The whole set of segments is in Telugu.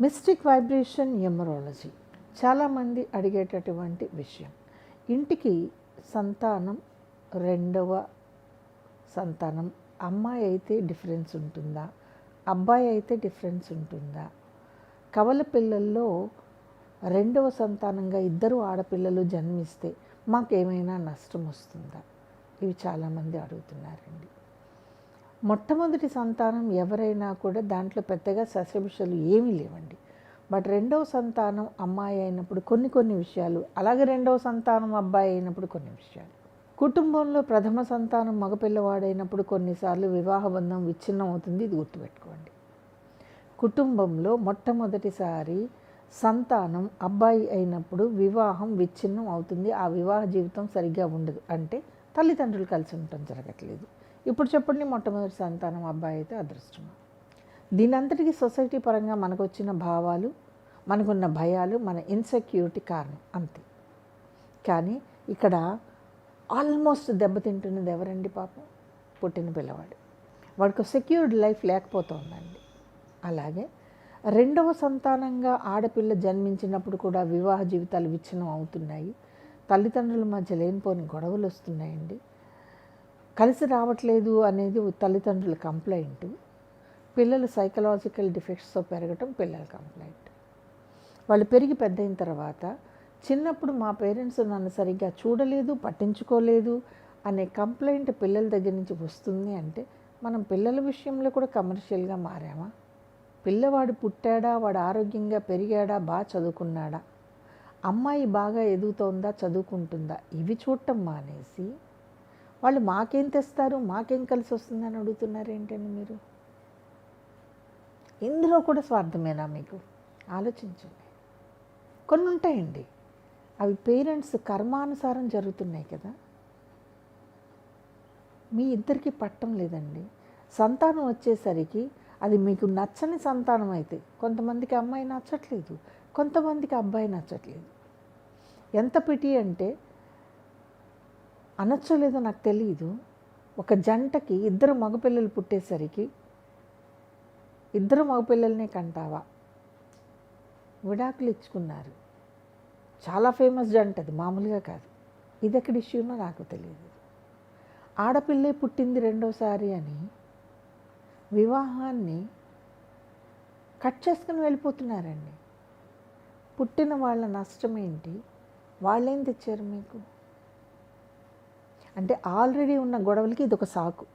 మిస్టిక్ వైబ్రేషన్ ఎమరాలజీ చాలామంది అడిగేటటువంటి విషయం. ఇంటికి సంతానం రెండవ సంతానం అమ్మాయి అయితే డిఫరెన్స్ ఉంటుందా? అబ్బాయి అయితే డిఫరెన్స్ ఉంటుందా? కవల పిల్లల్లో రెండవ సంతానంగా ఇద్దరు ఆడపిల్లలు జన్మిస్తే మాకేమైనా నష్టం వస్తుందా? ఇవి చాలామంది అడుగుతున్నారండి. మొట్టమొదటి సంతానం ఎవరైనా కూడా దాంట్లో పెద్దగా సస్యభిషాలు ఏమీ లేవండి. బట్ రెండవ సంతానం అమ్మాయి అయినప్పుడు కొన్ని కొన్ని విషయాలు అలాగే రెండవ సంతానం అబ్బాయి అయినప్పుడు కొన్ని విషయాలు. కుటుంబంలో ప్రథమ సంతానం మగపిల్లవాడైనప్పుడు కొన్నిసార్లు వివాహ బంధం విచ్ఛిన్నం అవుతుంది ఇది గుర్తుపెట్టుకోండి. కుటుంబంలో మొట్టమొదటిసారి సంతానం అబ్బాయి అయినప్పుడు వివాహం విచ్ఛిన్నం అవుతుంది ఆ వివాహ జీవితం సరిగ్గా ఉండదు. అంటే తల్లిదండ్రులు కలిసి ఉండటం జరగట్లేదు. ఇప్పుడు చెప్పండి మొట్టమొదటి సంతానం అబ్బాయి అయితే అదృష్టం. దీని సొసైటీ పరంగా మనకు వచ్చిన భావాలు మనకున్న భయాలు మన ఇన్సెక్యూరిటీ కారణం అంతే. కానీ ఇక్కడ ఆల్మోస్ట్ దెబ్బతింటున్నది ఎవరండి పాపం? పుట్టిన పిల్లవాడు. వాడికి సెక్యూర్డ్ లైఫ్ లేకపోతుందండి. అలాగే రెండవ సంతానంగా ఆడపిల్ల జన్మించినప్పుడు కూడా వివాహ జీవితాలు విచ్ఛిన్నం అవుతున్నాయి. తల్లిదండ్రుల మధ్య లేనిపోని గొడవలు వస్తున్నాయండి. కలిసి రావట్లేదు అనేది తల్లిదండ్రుల కంప్లైంట్. పిల్లలు సైకలాజికల్ డిఫెక్ట్స్తో పెరగటం పిల్లల కంప్లైంట్. వాళ్ళు పెరిగి పెద్ద అయిన తర్వాత చిన్నప్పుడు మా పేరెంట్స్ నన్ను సరిగ్గా చూడలేదు పట్టించుకోలేదు అనే కంప్లైంట్ పిల్లల దగ్గర నుంచి వస్తుంది అంటే మనం పిల్లల విషయంలో కూడా కమర్షియల్గా మారామా? పిల్లవాడు పుట్టాడా? వాడు ఆరోగ్యంగా పెరిగాడా? బాగా చదువుకున్నాడా? అమ్మాయి బాగా ఎదుగుతోందా? చదువుకుంటుందా? ఇవి చూడటం మానేసి వాళ్ళు మాకేం తెస్తారు? మాకేం కలిసి వస్తుందని అడుగుతున్నారు ఏంటండి మీరు? ఇందులో కూడా స్వార్థమేనా మీకు? ఆలోచించండి. కొన్ని ఉంటాయండి. అవి పేరెంట్స్ కర్మానుసారం జరుగుతున్నాయి కదా. మీ ఇద్దరికి పట్టం లేదండి. సంతానం వచ్చేసరికి అది మీకు నచ్చని సంతానం అయితే కొంతమందికి అమ్మాయి నచ్చట్లేదు కొంతమందికి అబ్బాయి నచ్చట్లేదు. ఎంత పిటి అంటే అనొచ్చలేదో నాకు తెలియదు ఒక జంటకి ఇద్దరు మగపిల్లలు పుట్టేసరికి ఇద్దరు మగపిల్లలనే కంటావా? విడాకులు ఇచ్చుకున్నారు. చాలా ఫేమస్ జంట అది మామూలుగా కాదు. ఇది ఎక్కడ ఇష్యూనో నాకు తెలియదు ఆడపిల్లే పుట్టింది రెండోసారి అని వివాహాన్ని కట్ చేసుకుని వెళ్ళిపోతున్నారండి. పుట్టిన వాళ్ళ నష్టం ఏంటి? వాళ్ళేం తెచ్చారు మీకు? అంటే ఆల్రెడీ ఉన్న గొడవలకి ఇది ఒక సాకు.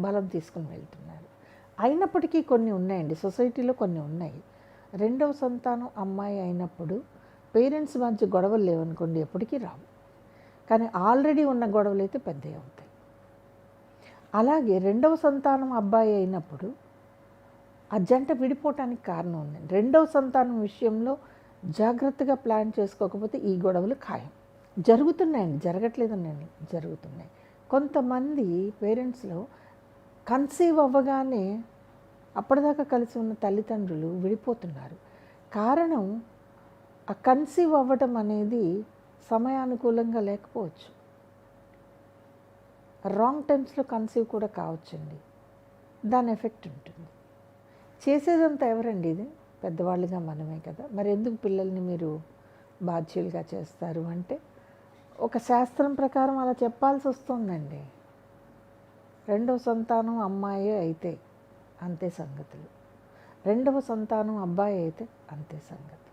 బలం తీసుకుని వెళ్తున్నారు. అయినప్పటికీ కొన్ని ఉన్నాయండి. సొసైటీలో కొన్ని ఉన్నాయి. రెండవ సంతానం అమ్మాయి అయినప్పుడు పేరెంట్స్ మధ్య గొడవలు లేవనుకోండి ఎప్పటికీ రావు. కానీ ఆల్రెడీ ఉన్న గొడవలు అయితే పెద్దవి అవుతాయి. అలాగే రెండవ సంతానం అబ్బాయి అయినప్పుడు ఆ జంట విడిపోవటానికి కారణం ఉంది. రెండవ సంతానం విషయంలో జాగ్రత్తగా ప్లాన్ చేసుకోకపోతే ఈ గొడవలు ఖాయం. జరుగుతున్నాయండి జరగట్లేదనండి జరుగుతున్నాయి. కొంతమంది పేరెంట్స్లో కన్సీవ్ అవ్వగానే అప్పటిదాకా కలిసి ఉన్న తల్లిదండ్రులు విడిపోతున్నారు. కారణం ఆ కన్సీవ్ అవ్వటం అనేది సమయానుకూలంగా లేకపోవచ్చు. రాంగ్ టైమ్స్లో కన్సీవ్ కూడా కావచ్చండి. దాని ఎఫెక్ట్ ఉంటుంది. చేసేదంతా ఎవరండి ఇది? పెద్దవాళ్ళుగా మనమే కదా. మరి ఎందుకు పిల్లల్ని మీరు బాధ్యులుగా చేస్తారు అంటే ఒక శాస్త్రం ప్రకారం అలా చెప్పాల్సి వస్తుందండి. రెండవ సంతానం అమ్మాయి అయితే అంతే సంగతులు. రెండవ సంతానం అబ్బాయి అయితే అంతే సంగతి.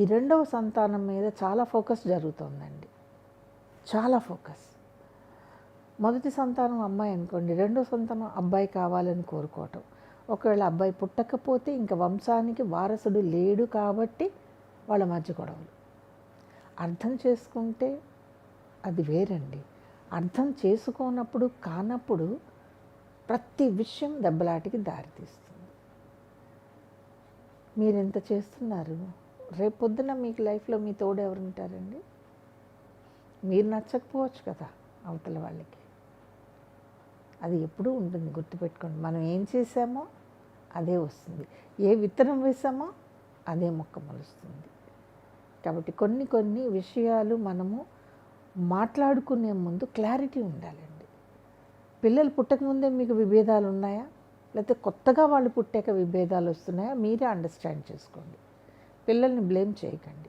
ఈ రెండవ సంతానం మీద చాలా ఫోకస్ జరుగుతుందండి. చాలా ఫోకస్. మొదటి సంతానం అమ్మాయి అనుకోండి రెండో సంతానం అబ్బాయి కావాలని కోరుకోవటం. ఒకవేళ అబ్బాయి పుట్టకపోతే ఇంకా వంశానికి వారసుడు లేడు కాబట్టి వాళ్ళ మధ్య గొడవలు. అర్థం చేసుకుంటే అది వేరండి. అర్థం చేసుకోనప్పుడు కానప్పుడు ప్రతి విషయం దెబ్బలాటికి దారితీస్తుంది. మీరు ఎంత చేస్తున్నారు? రేపొద్దున మీకు లైఫ్లో మీ తోడు ఎవరు ఉంటారండి మీరు నచ్చకపోవచ్చు కదా అవతల వాళ్ళకి. అది ఎప్పుడూ ఉంటుంది గుర్తుపెట్టుకోండి. మనం ఏం చేసామో అదే వస్తుంది. ఏ విత్తనం వేసామో అదే మొక్క మొలుస్తుంది. కాబట్టి కొన్ని కొన్ని విషయాలు మనము మాట్లాడుకునే ముందు క్లారిటీ ఉండాలండి. పిల్లలు పుట్టకముందే మీకు విభేదాలు ఉన్నాయా? లేకపోతే కొత్తగా వాళ్ళు పుట్టాక విభేదాలు వస్తున్నాయా? మీరే అండర్స్టాండ్ చేసుకోండి. పిల్లల్ని బ్లేమ్ చేయకండి.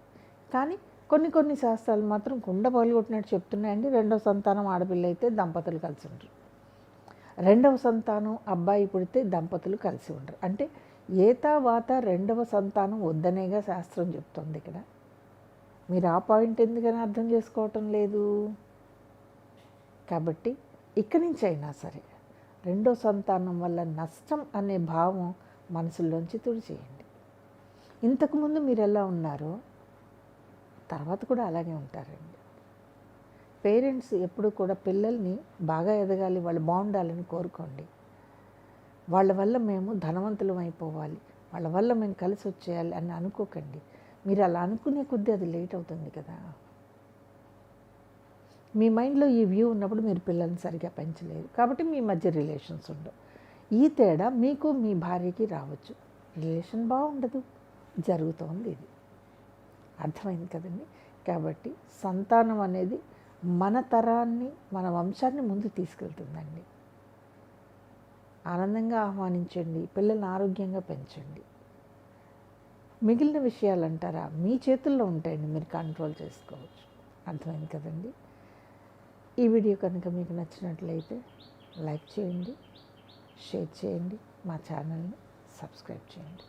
కానీ కొన్ని కొన్ని శాస్త్రాలు మాత్రం కుండ పగలగొట్టినట్టు చెప్తున్నాయండి. రెండవ సంతానం ఆడపిల్ల అయితే దంపతులు కలిసి ఉండరు. రెండవ సంతానం అబ్బాయి పుడితే దంపతులు కలిసి ఉండరు. అంటే ఏతా వాత రెండవ సంతానం వద్దనేగా శాస్త్రం చెప్తుంది ఇక్కడ. మీరు ఆ పాయింట్ ఎందుకని అర్థం చేసుకోవటం లేదు. కాబట్టి ఇక్కడి నుంచి అయినా సరే రెండో సంతానం వల్ల నష్టం అనే భావం మనసులోంచి తుడిచేయండి. ఇంతకుముందు మీరు ఎలా ఉన్నారో తర్వాత కూడా అలాగే ఉంటారండి. పేరెంట్స్ ఎప్పుడు కూడా పిల్లల్ని బాగా ఎదగాలి వాళ్ళు బాగుండాలని కోరుకోండి. వాళ్ళ వల్ల మేము ధనవంతులం అయిపోవాలి వాళ్ళ వల్ల మేము కలిసి వచ్చేయాలి అని అనుకోకండి. మీరు అలా అనుకునే కొద్దీ అది లేట్ అవుతుంది కదా. మీ మైండ్లో ఈ వ్యూ ఉన్నప్పుడు మీరు పిల్లల్ని సరిగా పెంచలేరు. కాబట్టి మీ మధ్య రిలేషన్స్ ఉండవు. ఈ తేడా మీకు మీ భార్యకి రావచ్చు. రిలేషన్ బాగుండదు. జరుగుతోంది ఇది. అర్థమైంది కదండి? కాబట్టి సంతానం అనేది మన తరాన్ని మన వంశాన్ని ముందు తీసుకెళ్తుందండి. ఆనందంగా ఆహ్వానించండి. పిల్లల్ని ఆరోగ్యంగా పెంచండి. మిగిలిన విషయాలు అంటారా మీ చేతుల్లో ఉంటాయండి మీరు కంట్రోల్ చేసుకోవచ్చు. అర్థమైంది కదండి? ఈ వీడియో కనుక మీకు నచ్చినట్లయితే లైక్ చేయండి షేర్ చేయండి మా ఛానల్ని సబ్స్క్రైబ్ చేయండి.